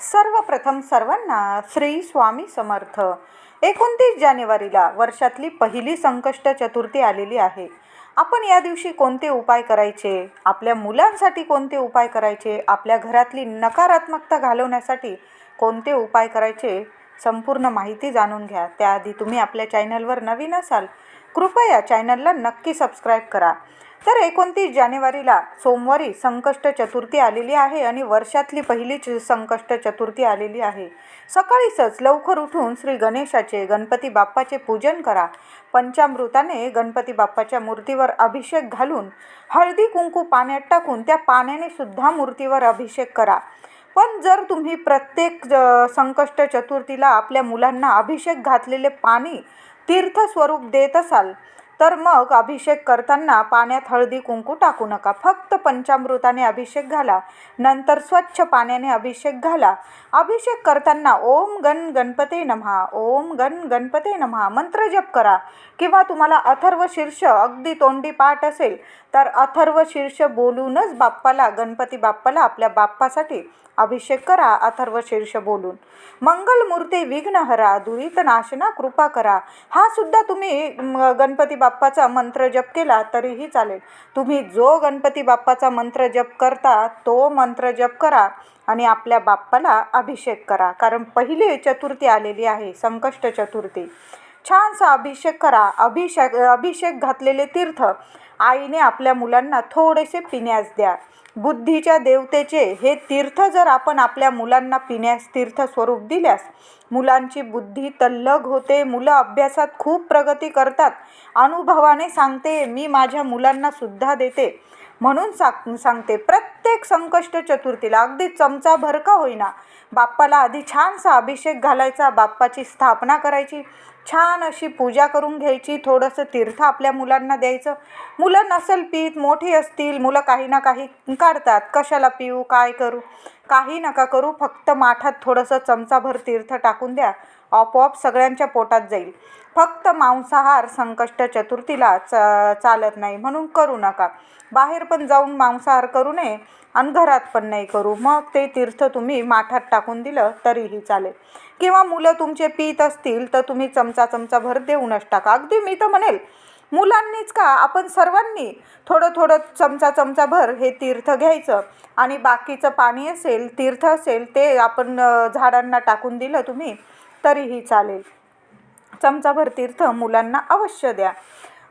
सर्वप्रथम सर्वांना श्री स्वामी समर्थ. एकोणतीस जानेवारीला वर्षातली पहिली संकष्ट चतुर्थी आलेली आहे. आपण या दिवशी कोणते उपाय करायचे? आपल्या मुलांसाठी कोणते उपाय करायचे? आपल्या घरातली नकारात्मकता घालवण्यासाठी कोणते उपाय करायचे? संपूर्ण माहिती जाणून घ्या. त्याआधी तुम्ही आपल्या चॅनलवर नवीन असाल कृपया चॅनलला नक्की सबस्क्राईब करा. तर एकोणतीस जानेवारीला सोमवारी संकष्ट चतुर्थी आलेली आहे आणि वर्षातली पहिलीच संकष्ट चतुर्थी आलेली आहे. सकाळीच लवकर उठून श्री गणेशाचे गणपती बाप्पाचे पूजन करा. पंचामृताने गणपती बाप्पाच्या मूर्तीवर अभिषेक घालून हळदी कुंकू पाण्यात टाकून त्या पाण्याने सुद्धा मूर्तीवर अभिषेक करा. पण जर तुम्ही प्रत्येक ज- संकष्ट चतुर्थीला आपल्या मुलांना अभिषेक घातलेले पाणी तीर्थस्वरूप देत असाल तर मग अभिषेक करताना पाण्यात हळदी कुंकू टाकू नका. फक्त पंचामृताने अभिषेक घाला नंतर स्वच्छ पाण्याने अभिषेक घाला. अभिषेक करताना ओम गण गणपते नमहा ओम गण गणपते नमहा मंत्र जप करा. किंवा तुम्हाला अथर्व शीर्ष अगदी तोंडी पाठ असेल तर अथर्व शीर्ष बोलूनच बाप्पाला गणपती बाप्पाला आपल्या बाप्पासाठी अभिषेक करा अथर्व शीर्ष बोलून. मंगलमूर्ती विघ्नहरा दुरित नाशना कृपा करा. हा सुद्धा तुम्ही गणपती बाप्पा बाप्पाचा मंत्र जप केला तरीही चालेल. तुम्ही जो गणपती बाप्पाचा मंत्र जप करता तो मंत्र जप करा आणि आपल्या बाप्पाला अभिषेक करा. कारण पहिली चतुर्थी आलेली आहे संकष्ट चतुर्थी. छानसा अभिषेक करा. अभिषेक अभिषेक घातलेले तीर्थ आईने आपल्या मुलांना थोडेसे पिण्यास द्या. बुद्धीच्या देवतेचे हे तीर्थ जर आपण आपल्या मुलांना पिण्यास तीर्थ स्वरूप दिल्यास मुलांची बुद्धी तल्लग होते मुलं अभ्यासात खूप प्रगती करतात. अनुभवाने सांगते मी माझ्या मुलांना सुद्धा देते. म्हणून सांग सांगते प्रत्येक संकष्ट चतुर्थीला अगदी चमचा भर का होईना. बाप्पाला आधी छानसा अभिषेक घालायचा बाप्पाची स्थापना करायची छान अशी पूजा करून घ्यायची थोडंसं तीर्थ आपल्या मुलांना द्यायचं. मुलं नसेल पीत मोठी असतील मुलं काही ना काही काढतात. कशाला पिऊ काय करू? काही नका करू फक्त माठात थोडंसं चमचाभर तीर्थ टाकून द्या. आपोआप सगळ्यांच्या पोटात जाईल. फक्त मांसाहार संकष्ट चतुर्थीला च चालत नाही म्हणून करू नका. बाहेर पण जाऊन मांसाहार करू नये आणि घरात पण नाही करू. मग ते तीर्थ तुम्ही माठात टाकून दिलं तरीही चालेल. किंवा मुलं तुमचे पीत असतील तर तुम्ही चमचा चमचा भर देऊनच टाका. अगदी मी तर म्हणेल मुलांनीच का? आपण सर्वांनी थोडं थोडं चमचा चमचा भर हे तीर्थ घ्यायचं आणि बाकीचं पाणी असेल तीर्थ असेल ते आपण झाडांना टाकून दिलं तुम्ही तरीही चालेल. चमचाभर तीर्थ मुलांना अवश्य द्या.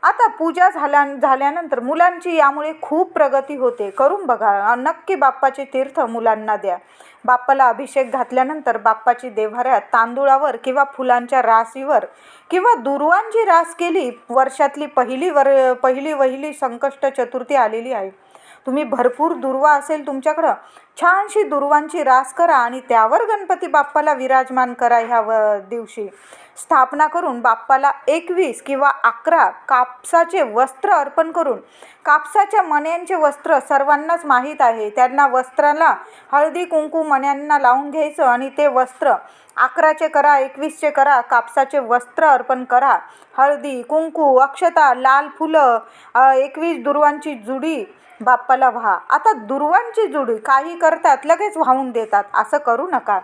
आता पूजा झाल्या झाल्यानंतर मुलांची यामुळे खूप प्रगती होते. करून बघा नक्की बाप्पाचे तीर्थ मुलांना द्या. बाप्पाला अभिषेक घातल्यानंतर बाप्पाची देव्हाऱ्यात तांदूळावर किंवा फुलांच्या राशीवर किंवा दुर्वांची रास केली वर्षातली पहिली वर पहिली वहिली संकष्ट चतुर्थी आलेली आहे. तुम्ही भरपूर दुर्वा असेल तुमच्याकडं छानशी दुर्वांची रास करा आणि त्यावर गणपती बाप्पाला विराजमान करा ह्या व दिवशी. स्थापना करून बाप्पाला एकवीस किंवा अकरा कापसाचे वस्त्र अर्पण करून कापसाच्या मण्यांचे वस्त्र सर्वांनाच माहीत आहे. त्यांना वस्त्राला हळदी कुंकू मण्यांना लावून घ्यायचं आणि ते वस्त्र अकराचे करा एकवीसचे करा कापसाचे वस्त्र अर्पण करा. हळदी कुंकू अक्षता लाल फुलं एकवीस दुर्वांची जुडी बाप्पाला व्हा. आता दुर्वांची जुडी काही करतात लगेच वाहून देतात. असं करू नका.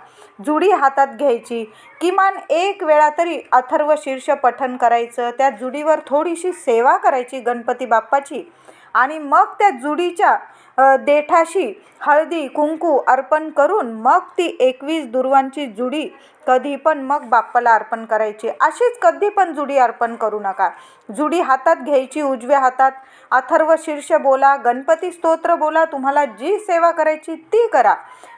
जुडी हातात घ्यायची. किमान एक वेळा तरी अथर्व शीर्ष पठण करायचं. त्या जुडीवर थोडीशी सेवा करायची गणपती बाप्पाची. आणि मग त्या जुडीच्या देठाशी हळदी कुंकू अर्पण करून मग ती एकवीस दुर्वांची जुडी कधी पण मग बाप्पाला अर्पण करायची. अशीच कधी पण जुडी अर्पण करू नका. जुडी हातात घ्यायची उजव्या हातात. अथर्व शीर्ष बोला गणपती स्तोत्र बोला तुम्हाला जी सेवा करायची ती करा.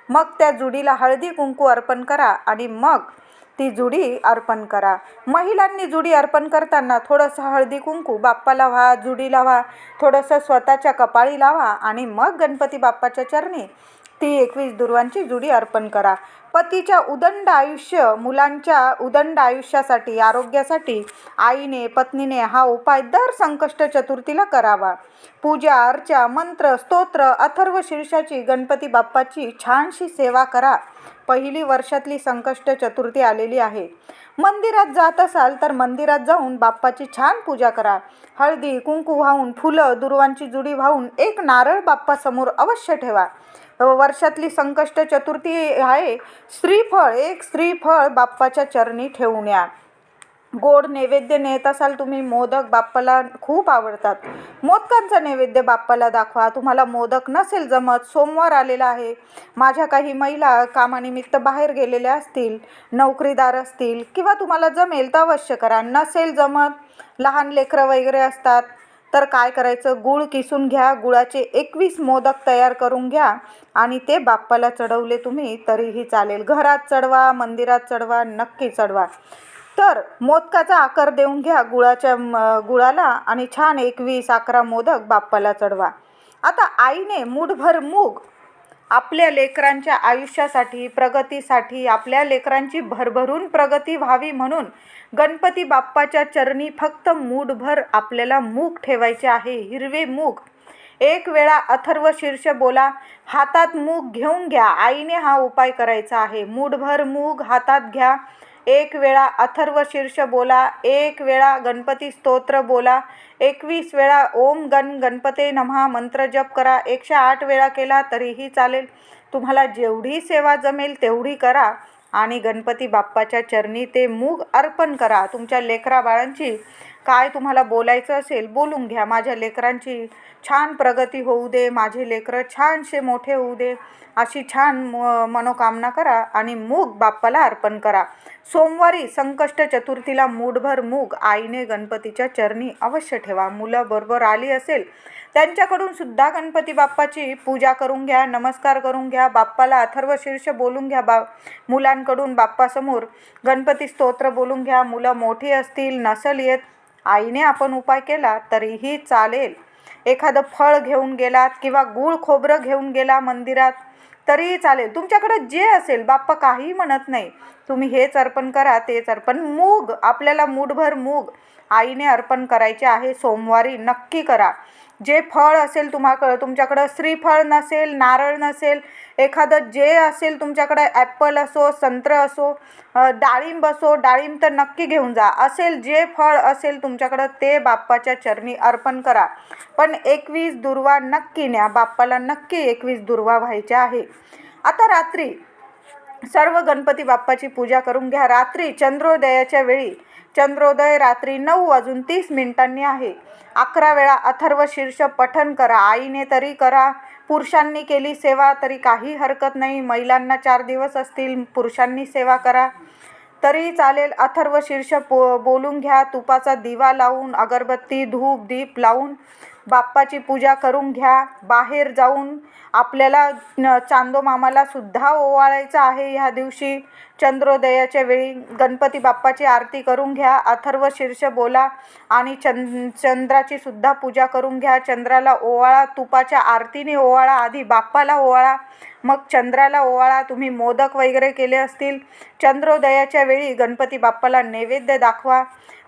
मग त्या जुडीला हळदी कुंकू अर्पण करा आणि मग ती जुडी अर्पण करा. महिलांनी जुडी अर्पण करताना थोडंसं हळदी कुंकू बाप्पाला व्हा जुडीला व्हा थोडंसं स्वतःच्या कपाळी लावा आणि मग गणपती बाप्पाच्या चरणी ती एकवीस दुर्वांची जुडी अर्पण करा. पतीच्या उदंड आयुष्य मुलांच्या उदंड आयुष्यासाठी आरोग्यासाठी आईने पत्नीने हा उपाय दर संकष्ट चतुर्थीला करावा. पूजा अर्चा मंत्र स्तोत्र अथर्व शीर्षाची गणपती बाप्पाची छानशी सेवा करा. पहिली वर्षातली संकष्ट चतुर्थी आलेली आहे. मंदिरात जात असाल तर मंदिरात जाऊन बाप्पाची छान पूजा करा. हळदी कुंकू वाहून फुलं दुर्वांची जुडी वाहून एक नारळ बाप्पासमोर अवश्य ठेवा. वर्षातली संकष्ट चतुर्थी आहे. श्रीफळ एक श्रीफळ बाप्पाच्या चरणी ठेवून या. गोड नैवेद्य नेत असाल तुम्ही मोदक बाप्पाला खूप आवडतात. मोदकांचा नैवेद्य बाप्पाला दाखवा. तुम्हाला मोदक नसेल जमत सोमवार आलेला आहे. माझ्या काही महिला कामानिमित्त बाहेर गेलेल्या असतील नोकरीदार असतील किंवा तुम्हाला जमेल तर अवश्य करा. नसेल जमत लहान लेकरं वगैरे असतात तर काय करायचं? गूळ किसून घ्या. गुळाचे एकवीस मोदक तयार करून घ्या आणि ते बाप्पाला चढवले तुम्ही तरीही चालेल. घरात चढवा मंदिरात चढवा नक्की चढवा. तर मोदकाचा आकार देऊन घ्या गुळाच्या गुळाला आणि छान एकवीस अकरा मोदक बाप्पाला चढवा. आता आईने मूठभर मूग आपल्या लेकरांच्या आयुष्यासाठी प्रगतीसाठी आपल्या लेकरांची भरभरून प्रगती व्हावी म्हणून गणपती बाप्पाच्या चरणी फक्त मूठभर आपल्याला मूग ठेवायचे आहे. हिरवे मूग. एक वेळा अथर्व शीर्ष बोला हातात मूग घेऊन घ्या. आईने हा उपाय करायचा आहे. मूठभर मूग हातात घ्या. एक वेळा अथर्व शीर्ष बोला एक वेळा गणपती स्तोत्र बोला एकवीस वेळा ओम गण गणपते नमहा मंत्र जप करा एकशे आठ वेळा केला तरीही चालेल. तुम्हाला जेवढी सेवा जमेल तेवढी करा आणि गणपती बाप्पाच्या चरणी ते मूग अर्पण करा. तुमच्या लेकरा बाळांची काय तुम्हाला बोलायचं असेल बोलून घ्या. माझ्या लेकरांची छान प्रगती होऊ दे माझे लेकरं छानसे मोठे होऊ दे अशी छान म मनोकामना करा आणि मूग बाप्पाला अर्पण करा. सोमवारी संकष्ट चतुर्थीला मूठभर मूग आईने गणपतीच्या चरणी अवश्य ठेवा. मुलं बरोबर आली असेल त्यांच्याकडून सुद्धा गणपती बाप्पाची पूजा करून घ्या नमस्कार करून घ्या. बाप्पाला अथर्व शीर्ष बोलून घ्या बा मुलांकडून बाप्पासमोर. गणपती स्तोत्र बोलून घ्या. मुलं मोठी असतील नसल येत आईने आपण उपाय केला तरीही चालेल. एखादं फळ घेऊन गेलात किंवा गूळ खोबरं घेऊन गेला मंदिरात तरीही चालेल. तुमच्याकडं जे असेल बाप्पा काही म्हणत नाही. तुम्ही हेच अर्पण करा तेच अर्पण. मूग आपल्याला मूठभर मूग आईने अर्पण करायचे आहे सोमवारी नक्की करा. जे फळ असेल तुम्हाकडं तुमच्याकडं श्रीफळ नसेल नारळ नसेल एखादं जे असेल तुमच्याकडं ॲपल असो संत्र असो डाळिंब असो डाळिंब तर नक्की घेऊन जा. असेल जे फळ असेल तुमच्याकडं ते बाप्पाच्या चरणी अर्पण करा. पण एकवीस दुर्वा नक्की न्या. बाप्पाला नक्की एकवीस दुर्वा व्हायच्या आहे. आता रात्री सर्व गणपती बाप्पाची पूजा करून घ्या. रात्री चंद्रोदयाच्या वेळी चंद्रोदय रात्री नऊ वाजून तीस मिनिटांनी आहे. अकरा वेळा अथर्व शीर्ष पठण करा. आईने तरी करा. पुरुषांनी केली सेवा तरी काही हरकत नाही. महिलांना चार दिवस असतील. पुरुषांनी सेवा करा. तरी चालेल अथर्व शीर्ष पो बोलून घ्या. तुपाचा दिवा लावून अगरबत्ती धूप दीप लावून बाप्पाची पूजा करून घ्या. बाहेर जाऊन आपल्याला चांदोमामाला सुद्धा ओवाळायचं आहे ह्या दिवशी. चंद्रोदयाच्या वेळी गणपती बाप्पाची आरती करून घ्या. अथर्व शीर्ष बोला आणि चंद चंद्राची सुद्धा पूजा करून घ्या. चंद्राला ओवाळा तुपाच्या आरतीने ओवाळा आधी बाप्पाला ओवाळा मग चंद्राला ओवाळा. तुम्ही मोदक वगैरे केले असतील. चंद्रोदयाच्या वेळी गणपती बाप्पाला नैवेद्य दाखवा.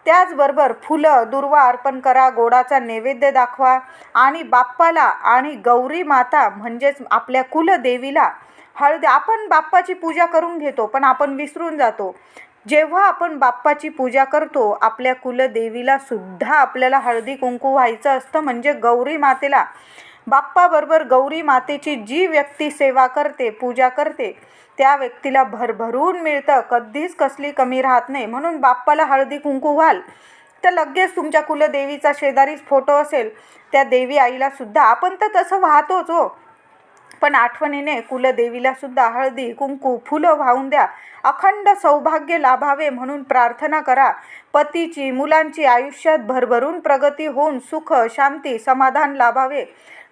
त्याचबरोबर फुलं दुर्वा अर्पण करा गोडाचा नैवेद्य दाखवा आणि बाप्पाला आणि गौरी माता म्हणजेच आपल्या कुलदेवीला हळदी आपण बाप्पाची पूजा करून घेतो पण आपण विसरून जातो. जेव्हा आपण बाप्पाची पूजा करतो आपल्या कुलदेवीला सुद्धा आपल्याला हळदी कुंकू व्हायचं असतं. म्हणजे गौरी मातेला बाप्पाबरोबर गौरी मातेची जी व्यक्ती सेवा करते पूजा करते त्या व्यक्तीला भरभरून मिळतं. कधीच कसली कमी राहत नाही. म्हणून बाप्पाला हळदी कुंकू व्हाल तर लगेच तुमच्या कुलदेवीचा शेजारीच फोटो असेल. त्या देवी आईला सुद्धा. आपण तर तसं वाहतोच हो. पण आठवणीने कुलदेवीला सुद्धा हळदी कुंकू फुलं वाहून द्या. अखंड सौभाग्य लाभावे म्हणून प्रार्थना करा. पतीची मुलांची आयुष्यात भरभरून प्रगती होऊन सुख शांती समाधान लाभावे.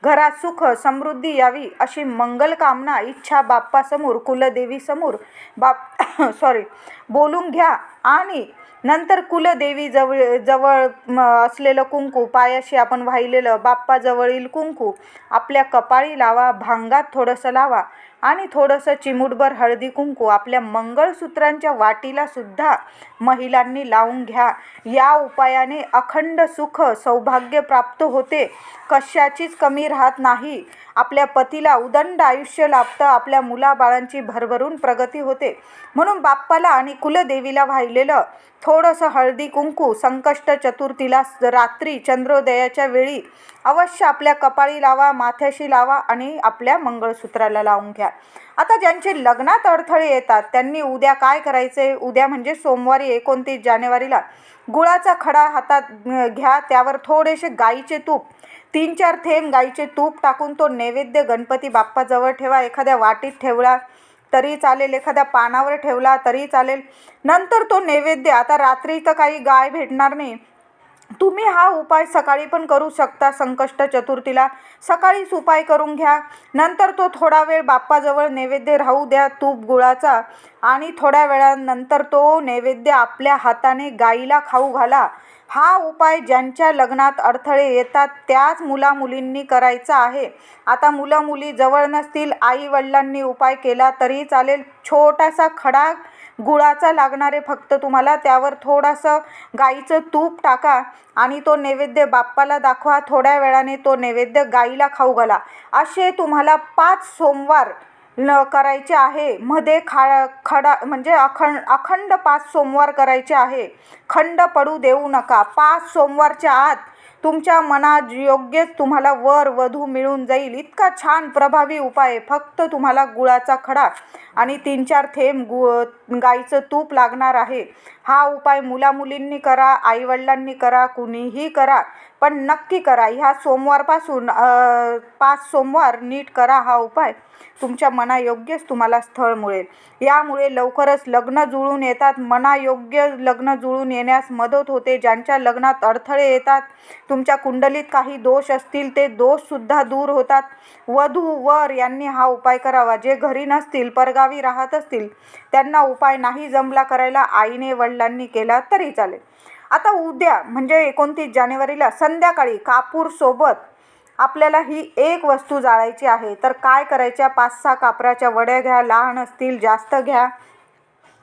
घरात सुख समृद्धी यावी अशी मंगल कामना इच्छा बाप्पासमोर कुलदेवीसमोर. बाप सॉरी बोलून घ्या आणि नंतर कुलदेवी जवळ जवळ असलेलं कुंकू पायाशी आपण वाहिलेलं बाप्पाजवळील कुंकू आपल्या कपाळी लावा भांगात थोडंसं लावा. आणि थोडंसं चिमूटभर हळदी कुंकू आपल्या मंगळसूत्रांच्या वाटीला सुद्धा महिलांनी लावून घ्या. या उपायाने अखंड सुख सौभाग्य प्राप्त होते. कशाचीच कमी राहत नाही. आपल्या पतीला उदंड आयुष्य लाभतं आपल्या मुलाबाळांची भरभरून प्रगती होते. म्हणून बाप्पाला आणि कुलदेवीला वाहिलेलं थोडंसं हळदी कुंकू संकष्ट चतुर्थीला रात्री चंद्रोदयाच्या वेळी अवश्य आपल्या कपाळी लावा माथ्याशी लावा आणि आपल्या मंगळसूत्राला लावून घ्या. आता ज्यांचे लग्नात अडथळे येतात त्यांनी उद्या काय करायचे? उद्या म्हणजे सोमवारी एकोणतीस जानेवारीला गुळाचा खडा हातात घ्या त्यावर थोडेसे गाईचे तूप तीन चार थेंब गाईचे तूप टाकून तो नैवेद्य गणपती बाप्पाजवळ ठेवा एखाद्या वाटीत ठेवला तरी चालेल एखाद्या पानावर ठेवला तरी चालेल. नंतर तो नैवेद्य आता रात्री तर काही गाय भेटणार नाही. तुम्ही हा उपाय सकाळी पण करू शकता. संकष्ट चतुर्थीला सकाळीच उपाय करून घ्या. नंतर तो थोडा वेळ बाप्पाजवळ नैवेद्य राहू द्या. तूप गुळाचा आणि थोड्या वेळानंतर तो नैवेद्य आपल्या हाताने गाईला खाऊ घाला. हा उपाय ज्यांच्या लग्नात अडथळे येतात त्याच मुलामुलींनी करायचा आहे. आता मुलं मुली जवळ नसतील आई वडिलांनी उपाय केला तरी चालेल. छोटासा खडा गुळाचा लागणारे फक्त तुम्हाला त्यावर थोडंसं गाईचं तूप टाका आणि तो नैवेद्य बाप्पाला दाखवा. थोड्या वेळाने तो नैवेद्य गाईला खाऊ घाला. असे तुम्हाला पाच सोमवार न करायचे आहे. मध्ये खा खडा म्हणजे अखंड अखंड पाच सोमवार करायचे आहे. खंड पडू देऊ नका. पाच सोमवारच्या आत तुमच्या मनात योग्यच तुम्हाला वर वधू मिळून जाईल. इतका छान प्रभावी उपाय फक्त तुम्हाला गुळाचा खडा आणि तीन चार थेंब गु गाईचं तूप लागणार आहे. हा उपाय मुलामुलींनी करा आईवडिलांनी करा कुणीही करा पण नक्की करा. ह्या सोमवारपासून पाच सोमवार नीट करा हा उपाय. तुमच्या मनायोग्यच तुम्हाला स्थळ मिळेल. यामुळे लवकरच लग्न जुळून येतात. मनायोग्य लग्न जुळून येण्यास मदत होते. ज्यांच्या लग्नात अडथळे येतात तुमच्या कुंडलीत काही दोष असतील ते दोषसुद्धा दूर होतात. वधू वर यांनी हा उपाय करावा. जे घरी नसतील परगावी राहत असतील त्यांना उपाय नाही जमला करायला आईने वडिलांनी केला तरी चालेल. आता उद्या म्हणजे एकोणतीस जानेवारीला संध्याकाळी कापूरसोबत आपल्याला ही एक वस्तू जाळायची आहे तर काय करायच्या पाच सहा कापराच्या वड्या घ्या लहान असतील जास्त घ्या.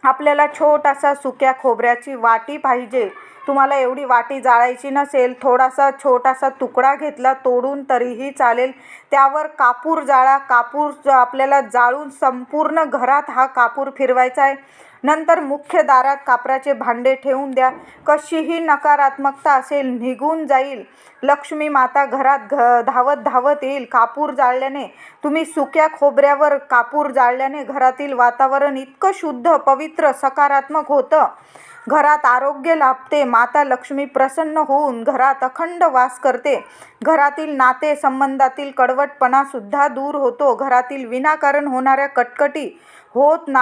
आपल्याला छोटासा सुक्या खोबऱ्याची वाटी पाहिजे. तुम्हाला एवढी वाटी जाळायची नसेल थोडासा छोटासा तुकडा घेतला तोडून तरीही चालेल. त्यावर कापूर जाळा कापूर आपल्याला जाळून संपूर्ण घरात हा कापूर फिरवायचा आहे. नंतर मुख्य दारात कापराचे भांडे ठेवून द्या. कशीही नकारात्मकता असेल निघून जाईल. लक्ष्मी माता घरात घ धावत धावत येईल. कापूर जाळल्याने तुम्ही सुक्या खोबऱ्यावर कापूर जाळल्याने घरातील वातावरण इतकं शुद्ध पवित्र सकारात्मक होतं. घरात आरोग्य लाभते. माता लक्ष्मी प्रसन्न होऊन घरात अखंड वास करते. घरातील नाते संबंधातील कडवटपणासुद्धा दूर होतो. घरातील विनाकारण होणाऱ्या कटकटी होत ना